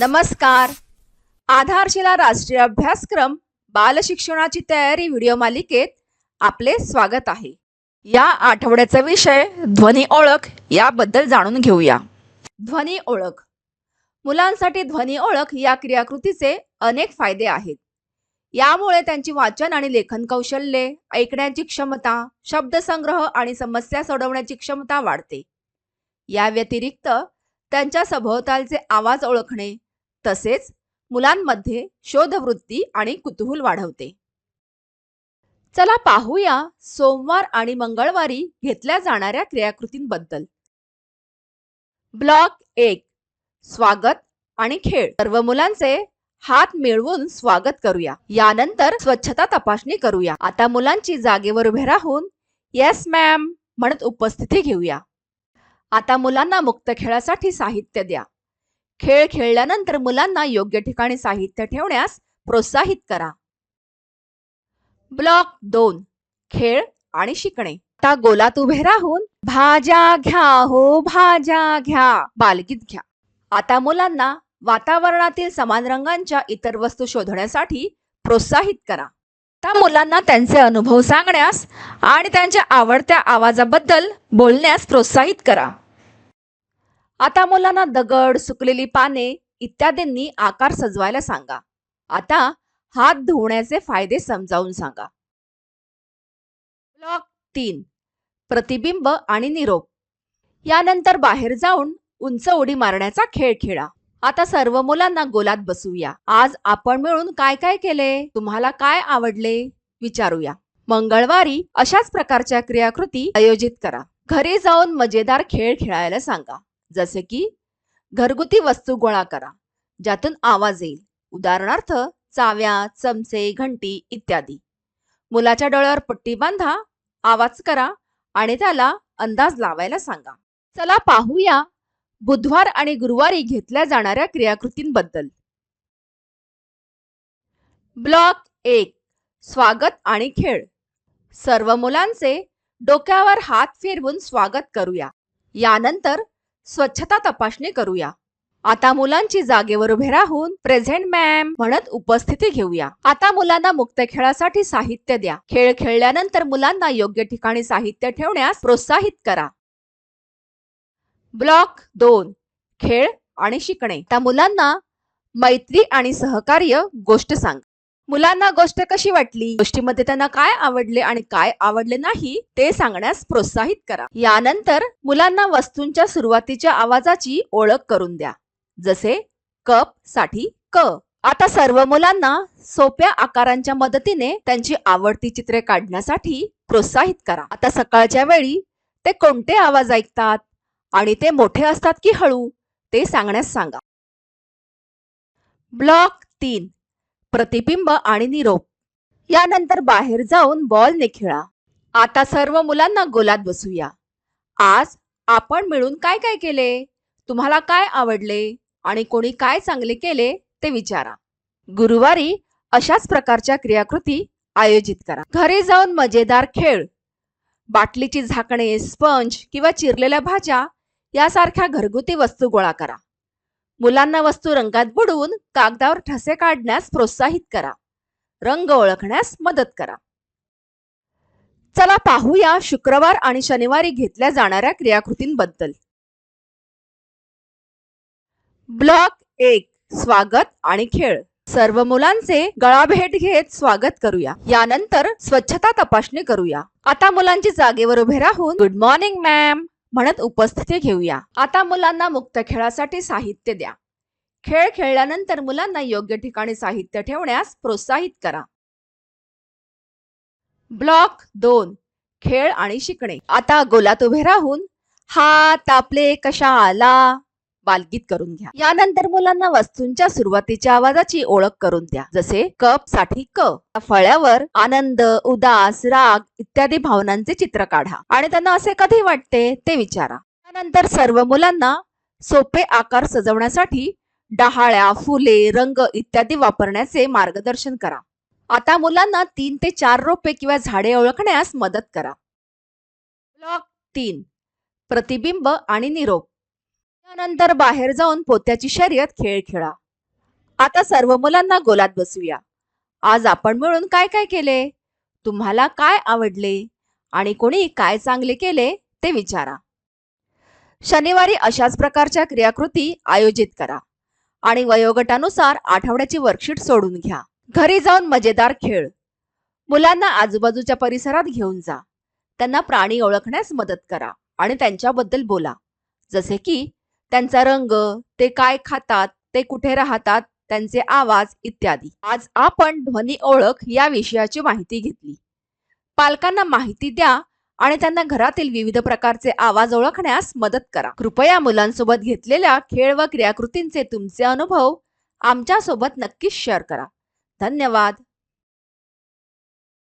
नमस्कार. आधारशिला राष्ट्रीय अभ्यासक्रम बालशिक्षणाची तयारी व्हिडिओ मालिकेत आपले स्वागत आहे. या आठवड्याचा विषय ध्वनी ओळख याबद्दल जाणून घेऊया. ध्वनी ओळख. मुलांसाठी ध्वनी ओळख या क्रियाकृतीचे अनेक फायदे आहेत. यामुळे त्यांची वाचन आणि लेखन कौशल्ये ऐकण्याची क्षमता शब्दसंग्रह आणि समस्या सोडवण्याची क्षमता वाढते. या व्यतिरिक्त त्यांच्या सभोवतालचे आवाज ओळखणे तसेच मुलांमध्ये शोधवृत्ती आणि कुतूहल वाढवते. चला पाहूया सोमवार आणि मंगळवारी घेतल्या जाणाऱ्या क्रियाकृतींबद्दल. ब्लॉक एक स्वागत आणि खेळ. सर्व मुलांचे हात मिळवून स्वागत करूया. यानंतर स्वच्छता तपासणी करूया. आता मुलांची जागेवर उभे राहून येस मॅम म्हणत उपस्थिती घेऊया. आता मुलांना मुक्त खेळासाठी साहित्य द्या. खेळ खेळल्यानंतर मुलांना योग्य ठिकाणी साहित्य ठेवण्यास प्रोत्साहित करा. ब्लॉक दोन. खेळ आणि शिकणे. आता गोलात उभे राहून भाज्या घ्या हो भाज्या घ्या. बालगीत घ्या. आता मुलांना वातावरणातील समान रंगांच्या इतर वस्तू शोधण्यासाठी प्रोत्साहित करा. त्या मुलांना त्यांचे अनुभव सांगण्यास आणि त्यांच्या आवडत्या आवाजाबद्दल बोलण्यास प्रोत्साहित करा. आता मुलांना दगड सुकलेली पाने इत्यादींनी आकार सजवायला सांगा. आता हात धुवण्याचे फायदे समजावून सांगा. ब्लॉक तीन. प्रतिबिंब आणि निरोप. यानंतर बाहेर जाऊन उंच उडी मारण्याचा खेळ खेळा. आता सर्व मुलांना गोलात बसूया आज आपण मिळून काय काय केले? तुम्हाला काय आवडले? विचारूया. मंगळवारी अशाच प्रकारच्या क्रियाकृती आयोजित करा. घरी जाऊन मजेदार खेळ खेळायला सांगा. जसे की घरगुती वस्तू गोळा करा ज्यातून आवाज येईल. उदाहरणार्थ चाव्या चमचे घंटी इत्यादी. मुलाच्या डोळ्यावर पट्टी बांधा आवाज करा आणि त्याला अंदाज लावायला सांगा. चला पाहूया बुधवार आणि गुरुवारी घेतल्या जाणाऱ्या क्रियाकृतींबद्दल. ब्लॉक एक स्वागत आणि खेळ. सर्व मुलांचे डोक्यावर हात फिरवून स्वागत करूया. यानंतर स्वच्छता तपासणी करूया. आता मुलांची जागेवर उभे राहून प्रेझेंट मॅम म्हणत उपस्थिती घेऊया. आता मुलांना मुक्त खेळासाठी साहित्य द्या. खेळ खेळल्यानंतर मुलांना योग्य ठिकाणी साहित्य ठेवण्यास प्रोत्साहित करा. ब्लॉक दोन. खेळ आणि शिकणे. त्या मुलांना मैत्री आणि सहकार्य गोष्ट सांग. मुलांना गोष्ट कशी वाटली? गोष्टीमध्ये त्यांना काय आवडले आणि काय आवडले नाही ते सांगण्यास प्रोत्साहित करा. यानंतर मुलांना वस्तूंच्या सुरुवातीच्या आवाजाची ओळख करून द्या. जसे कपसाठी क. आता सर्व मुलांना सोप्या आकारांच्या मदतीने त्यांची आवडती चित्रे काढण्यासाठी प्रोत्साहित करा. आता सकाळच्या वेळी ते कोणते आवाज ऐकतात आणि ते मोठे असतात की हळू ते सांगण्यास सांगा. ब्लॉक तीन. प्रतिबिंब आणि निरोप. यानंतर बाहेर जाऊन बॉलने खेळा आता सर्व मुलांना गोलात बसूया. आज आपण मिळून काय काय केले? तुम्हाला काय आवडले? आणि कोणी काय चांगले केले? ते विचारा. गुरुवारी अशाच प्रकारच्या क्रियाकृती आयोजित करा. घरी जाऊन मजेदार खेळ. बाटलीची झाकणे स्पंज किंवा चिरलेल्या भाज्या यासारख्या घरगुती वस्तू गोळा करा. मुलांना वस्तू रंगात बुडवून कागदावर ठसे काढण्यास प्रोत्साहित करा. रंग ओळखण्यास मदत करा. चला पाहूया शुक्रवार आणि शनिवारी घेतल्या जाणाऱ्या क्रियाकृतींबद्दल. ब्लॉक एक स्वागत आणि खेळ. सर्व मुलांचे गळाभेट घेत स्वागत करूया. यानंतर स्वच्छता तपासणी करूया. आता मुलांची जागेवर उभे राहून गुड मॉर्निंग मॅम. म्हणत उपस्थिती घेऊया. आता मुलांना मुक्त खेळासाठी साहित्य द्या. खेळ खेळल्यानंतर मुलांना योग्य ठिकाणी साहित्य ठेवण्यास प्रोत्साहित करा. ब्लॉक दोन. खेळ आणि शिकणे. आता गोलात उभे राहून हात आपले कशा आला बालगीत करून घ्या. यानंतर मुलांना वस्तूंच्या सुरुवातीच्या आवाजाची ओळख करून द्या. जसे कपसाठी क. फळ्यावर आनंद उदास राग इत्यादी भावनांचे चित्र काढा आणि त्यांना असे कधी वाटते ते विचारा. त्यानंतर सर्व मुलांना सोपे आकार सजवण्यासाठी डहाळ्या फुले रंग इत्यादी वापरण्याचे मार्गदर्शन करा. आता मुलांना तीन ते चार रोपे किंवा झाडे ओळखण्यास मदत करा. ब्लॉक तीन. प्रतिबिंब आणि निरोप. त्यानंतर बाहेर जाऊन पोत्याची शर्यत खेळ खेळा. आता सर्व मुलांना गोलात बसूया आज आपण मिळून काय काय केले? तुम्हाला काय आवडले? आणि कोणी काय चांगले केले ते विचारा. शनिवारी अशाच प्रकारच्या क्रियाकृती आयोजित करा आणि वयोगटानुसार आठवड्याची वर्कशीट सोडून घ्या. घरी जाऊन मजेदार खेळ. मुलांना आजूबाजूच्या परिसरात घेऊन जा. त्यांना प्राणी ओळखण्यास मदत करा आणि त्यांच्याबद्दल बोला. जसे की त्यांचा रंग ते काय खातात ते कुठे राहतात त्यांचे आवाज इत्यादी. आज आपण ध्वनी ओळख या विषयाची माहिती घेतली. पालकांना माहिती द्या आणि त्यांना घरातील विविध प्रकारचे आवाज ओळखण्यास मदत करा. कृपया मुलांसोबत घेतलेल्या खेळ व क्रियाकृतींचे तुमचे अनुभव आमच्यासोबत नक्कीच शेअर करा. धन्यवाद.